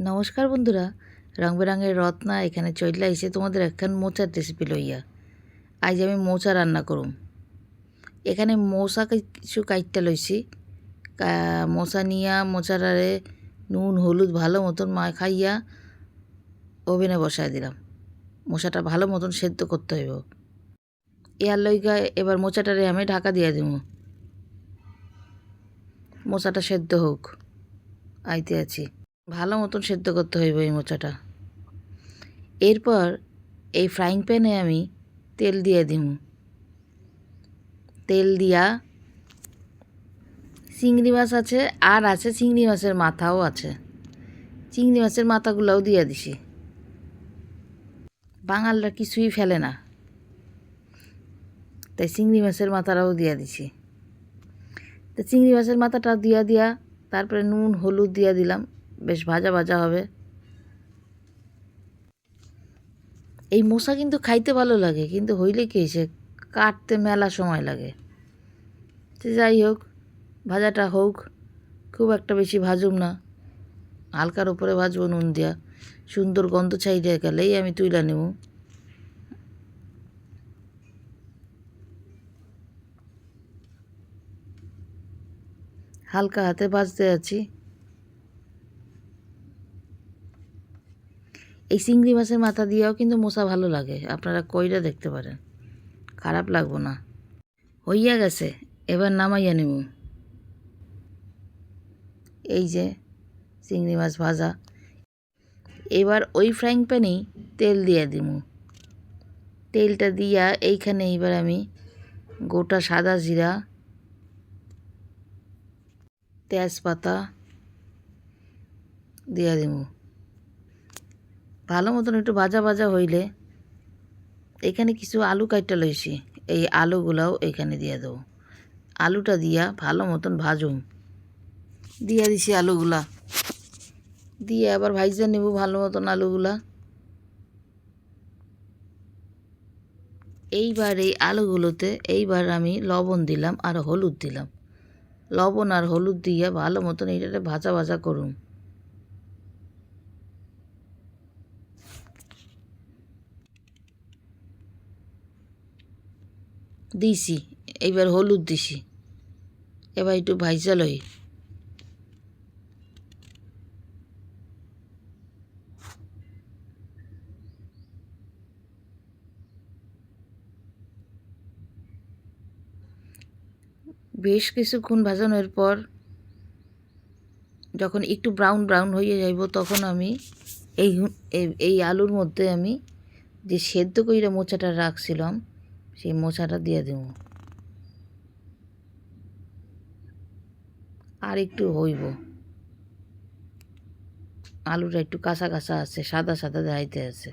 নমস্কার বন্ধুরা। রং বেরঙের রত্না এখানে চইলা এসে তোমাদের একখান মোচার রেসিপি লইয়া। আজ আমি মোচা রান্না করুম। এখানে কাই- কিছু কাইটটা লইছি। মোচা নিয়া মোচারারে নুন, হলুদ ভালো মতন মা, খাইয়া ওভেনে বসায় দিলাম। মশাটা ভালো মতন সেদ্ধ করতে হইব। এর লইগা এবার মোচাটারে আমি ঢাকা দিয়া দিব। মোচাটা সেদ্ধ হোক। আইতে আছি। ভালো মতন সেদ্ধ করতে হইব এই মোচাটা। এরপর এই ফ্রাইং প্যানে আমি তেল দিয়ে দিব তেল দিয়া চিংড়ি মাছ আছে, আর আছে চিংড়ি মাছের মাথাও আছে। চিংড়ি মাছের মাথাগুলোও দিয়ে দিছি। বাঙালরা কিছুই ফেলে না। তাই চিংড়ি মাছের মাথাটাও দিয়া দিছি। তো চিংড়ি মাছের মাথাটা দিয়া দিয়া তারপরে নুন, হলুদ দিয়া দিলাম। বেশ ভাজা ভাজা হবে। এই মশা কিন্তু খাইতে ভালো লাগে, কিন্তু হইলে কি সে কাটতে মেলা সময় লাগে। তো যাই হোক, ভাজাটা হোক, খুব একটা বেশি ভাজুম না। হালকার উপরে ভাজবো নুন দিয়া। সুন্দর গন্ধ ছাইড়ে গেলেই আমি তুইলা নেব। হালকা হাতে ভাজতে আছি। এই চিংড়ি মাছের মাথা দিয়েও কিন্তু মশা ভালো লাগে। আপনারা কইরা দেখতে পারেন। খারাপ লাগবো না। হইয়া গেছে, এবার নামাইয়া নেব এই যে চিংড়ি মাছ ভাজা। এবার ওই ফ্রাইং প্যানেই তেল দিয়ে দিব তেলটা দিয়া এইখানে এবার আমি গোটা সাদা জিরা, তেজপাতা দিয়া দিব ভালো মতন একটু ভাজা ভাজা হইলে এখানে কিছু আলু কাটটা লইছি। এই আলুগুলাও এখানে দিয়ে দেবো। আলুটা দিয়া ভালো মতন ভাজুম। দিয়া দিছি আলুগুলা। দিয়ে আবার ভাইজা নেব ভালো মতন আলুগুলা। এইবার এই আলুগুলোতে এইবার আমি লবণ দিলাম আর হলুদ দিলাম। লবণ আর হলুদ দিয়ে ভালো মতন এইটাতে ভাজা ভাজা করুন দিছি, এইবার হলুদ দিছি। এবার একটু ভাইজা লই বেশ কিছুক্ষণ ভাজানোর পর যখন একটু ব্রাউন ব্রাউন হয়ে যাইব, তখন আমি এই এই- আলুর মধ্যে আমি যে সেদ্ধ কইরা মোচাটা রাখছিলাম সেই মোচাটা দিয়ে দেব। আর একটু হইব। আলুটা একটু কাঁচা কাঁচা আছে সাদা সাদা দেখাইতে আছে।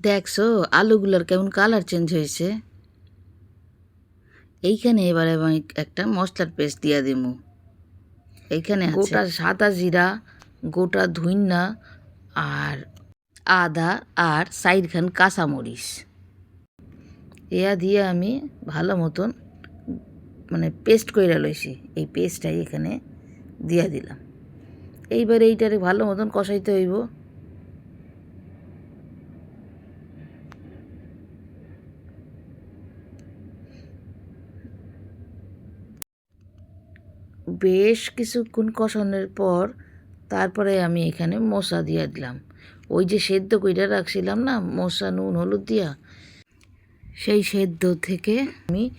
দেখছ আলুগুলোর কেমন কালার চেঞ্জ হয়েছে? এইখানে এবারে আমি একটা মশলার পেস্ট দিয়ে দিব এইখানে গোটা সাদা জিরা গোটা ধুইনা আর আদা আর সাইডখান কাঁচামরিচ। এয়া দিয়ে আমি ভালো মতন মানে পেস্ট কইরা লইছি। এই পেস্টটাই এখানে দিয়া দিলাম। এইবার এইটারে ভালো মতন কষাইতে হইব। বেশ কিছুক্ষণ কষানোর পর তারপরে আমি এখানে মশা দিয়ে দিলাম। ওই যে সেদ্ধ কইরা রাখছিলাম না মশা নুন, হলুদ দিয়া সেই সেদ্ধ থেকে আমি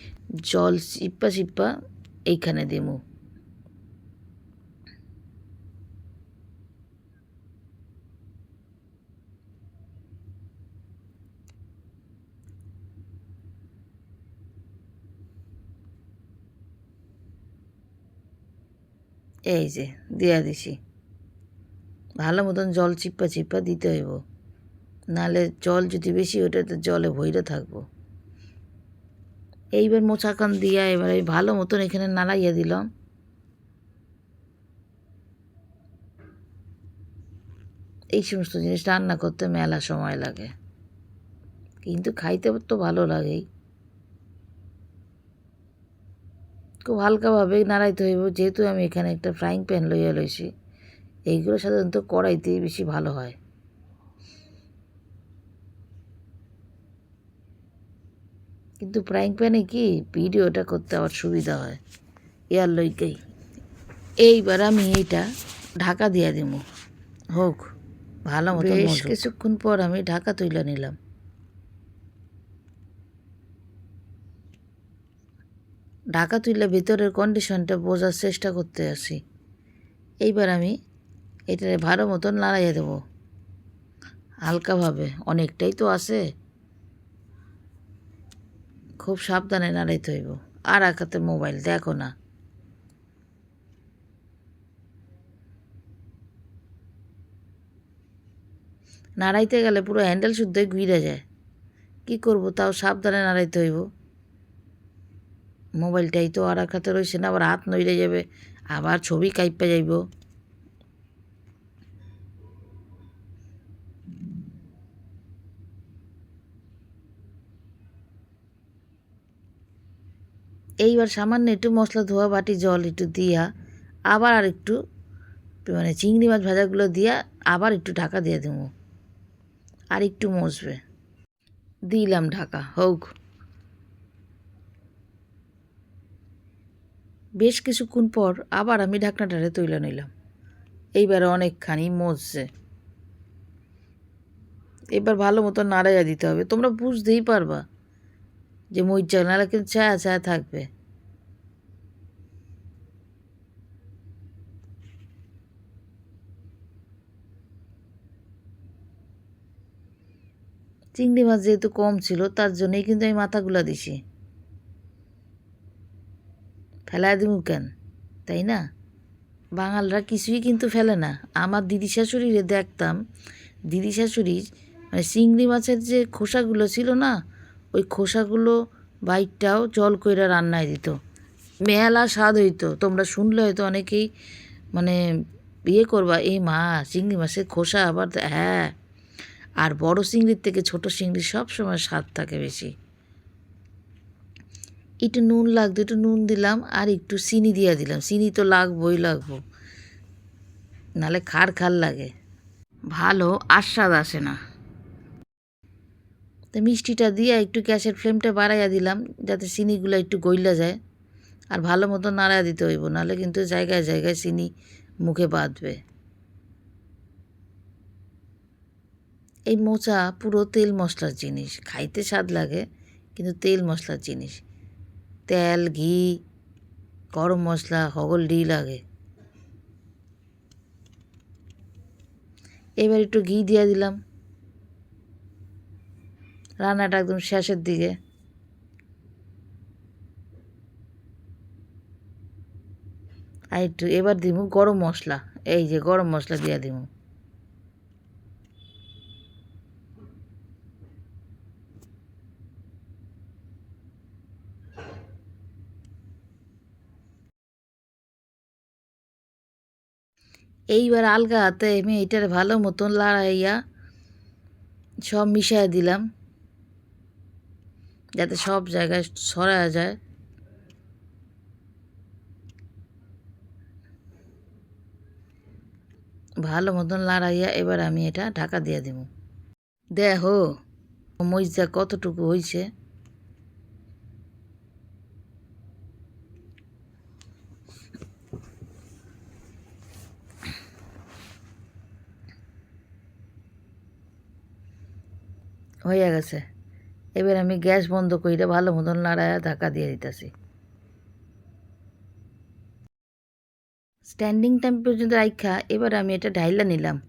জল চিপ্পা চিপ্পা এইখানে দেব। এই যে, দিয়া দিছি। ভালো মতন জল চিপ্পা চিপ্পা দিতে হইব। নাহলে জল যদি বেশি ওঠে তো জলে ভইরে থাকব। এইবার মোচাকান দিয়া এবার এই ভালো মতন এখানে নাড়াইয়া দিলাম এই সমস্ত জিনিস রান্না করতে মেলা সময় লাগে। কিন্তু খাইতে তো ভালো লাগেই। খুব হালকাভাবে নাড়াইতে হইব, যেহেতু আমি এখানে একটা ফ্রাইং প্যান লইয়া লইছি। এইগুলো সাধারণত কড়াইতেই বেশি ভালো হয়। কিন্তু ফ্রাইং প্যানে কি? ভিডিওটা করতে আবার সুবিধা হয়। এয়ার লইকেই। এইবার আমি এইটা ঢাকা দিয়ে দিব হোক ভালো মতো বেশ কিছুক্ষণ পর আমি ঢাকা তুলে নিলাম। ঢাকা তুলে ভিতরের কন্ডিশনটা বোঝার চেষ্টা করতে আসি এইবার আমি এটারে ভালো মতন নাড়াইয়ে দেবো। হালকাভাবে অনেকটাই তো আছে। খুব সাবধানে নাড়াইতে হইব। আর এক হাতে মোবাইল, দেখো না। নাড়াইতে গেলে পুরো হ্যান্ডেল শুদ্ধই ঘুরে যায়। কি করব, তাও সাবধানে নাড়াইতে হইব। মোবাইলটাই তো আর এক হাতে রয়েছে না, আবার হাত নইড়ে যাবে, আবার ছবি কাইপে যাইব। এইবার সামান্য একটু মশলা ধোয়া, বাটি, জল একটু দিয়া, আবার আর একটু মানে চিংড়ি মাছ ভাজাগুলো দিয়া আবার একটু ঢাকা দিয়ে দেবো। আর একটু মসবে। দিলাম ঢাকা, হোক। বেশ কিছুক্ষণ পর আবার আমি ঢাকনাটারে তুলে নিলাম। এইবার অনেকখানি মজছে এবার ভালো মতো নাড়াইয়া দিতে হবে। তোমরা বুঝতেই পারবা। যে মরিচা নাহলে কিন্তু ছায়া ছায়া থাকবে। চিংড়ি মাছ যেহেতু কম ছিল, তার জন্যই কিন্তু আমি মাথাগুলা দিছি। ফেলায় দিব কেন? তাই না? বাঙালরা কিছুই কিন্তু ফেলে না। আমার দিদি শাশুড়িরে দেখতাম দিদি শাশুড়ি মানে চিংড়ি মাছের যে খোসাগুলো ছিল না ওই খোসাগুলো বাইকটাও জল কইরা রান্নায় দিত। মেলা স্বাদ হইতো। তোমরা শুনলে হয়তো অনেকেই মানে বিয়ে করবা, এই মা, চিংড়ি মাছের খোসা আবার হ্যাঁ। আর বড় চিংড়ির থেকে ছোট চিংড়ির সব সময় স্বাদ থাকে বেশি। একটু নুন লাগতো, একটু নুন দিলাম আর একটু চিনি দিয়ে দিলাম। চিনি তো লাগবোই লাগবো। নালে খার খার লাগে। ভালো, আস্বাদ আসে না। তো মিষ্টিটা দিয়ে একটু গ্যাসের ফ্লেমটা বাড়াইয়া দিলাম, যাতে চিনিগুলো একটু গইলা যায়। আর ভালো মতো নাড়াইয়া দিতে হইব, নাহলে কিন্তু জায়গায় জায়গায় চিনি মুখে বাঁধবে। এই মোচা পুরো তেল মশলার জিনিস, খাইতে স্বাদ লাগে, কিন্তু তেল মশলার জিনিস। তেল, ঘি, গরম মশলা, হগল ডি লাগে। এবার একটু ঘি দিয়ে দিলাম। রান্নাটা একদম শেষের দিকে। আর একটু এবার দিব গরম মশলা। এই যে গরম মশলা দিয়ে দিব এইবার আলগা হাতে আমি এটার ভালো মতন লাড়াইয়া সব মিশাইয়া দিলাম। যাতে সব জায়গায় সরা যায়। ভালো মতন লাড়াইয়া এবার আমি এটা ঢাকা দিয়ে দিব। দেখো, মরিচা কতটুকু হয়েছে হয়ে গেছে। এবার আমি গ্যাস বন্ধ কইরা ভালো মতন নাড়ায়া ঢাকা দিয়ে দিতেছি। স্ট্যান্ডিং টাইম পর্যন্ত রাইখা, এবার আমি এটা ঢাইলা নিলাম।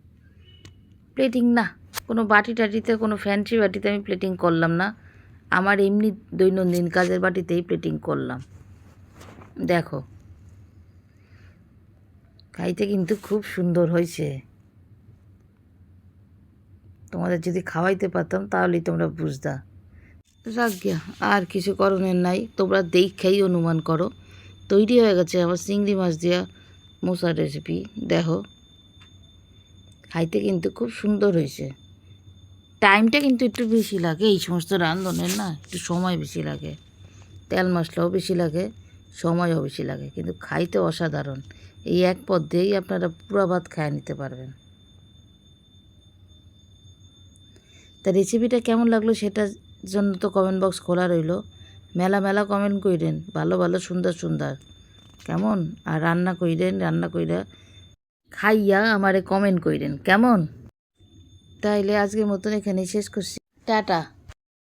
প্লেটিং না, কোনো বাটি টাটিতে, কোনো ফ্যান্সি বাটিতে আমি প্লেটিং করলাম না। আমার এমনি দৈনন্দিন কাজের বাটিতেই প্লেটিং করলাম। দেখো। খাইতে কিন্তু খুব সুন্দর হয়েছে তোমাদের যদি খাওয়াইতে পারতাম, তাহলেই তোমরা বুঝতা। গিয়া আর কিছু করণের নাই। তোমরা দেখেই অনুমান করো। তৈরি হয়ে গেছে আমার চিংড়ি মাছ দিয়া মশার রেসিপি দেখো। খাইতে কিন্তু খুব সুন্দর হয়েছে। টাইমটা কিন্তু একটু বেশি লাগে। এই সমস্ত রান্ধনের না, একটু সময় বেশি লাগে। তেল মশলাও বেশি লাগে, সময়ও বেশি লাগে। কিন্তু খাইতে অসাধারণ। এই এক পদ দিয়েই আপনারা পুরা ভাত খায় নিতে পারবেন। তা রেসিপিটা কেমন লাগল সেটার জন্য তো কমেন্ট বক্স খোলা রইল। মেলা মেলা কমেন্ট কইরেন, ভালো ভালো সুন্দর সুন্দর। কেমন? আর রান্না কইরেন, রান্না কইরা খাইয়া আমারে কমেন্ট কইরেন, কেমন? তাইলে আজকের মতন এখানে শেষ করছি। টাটা।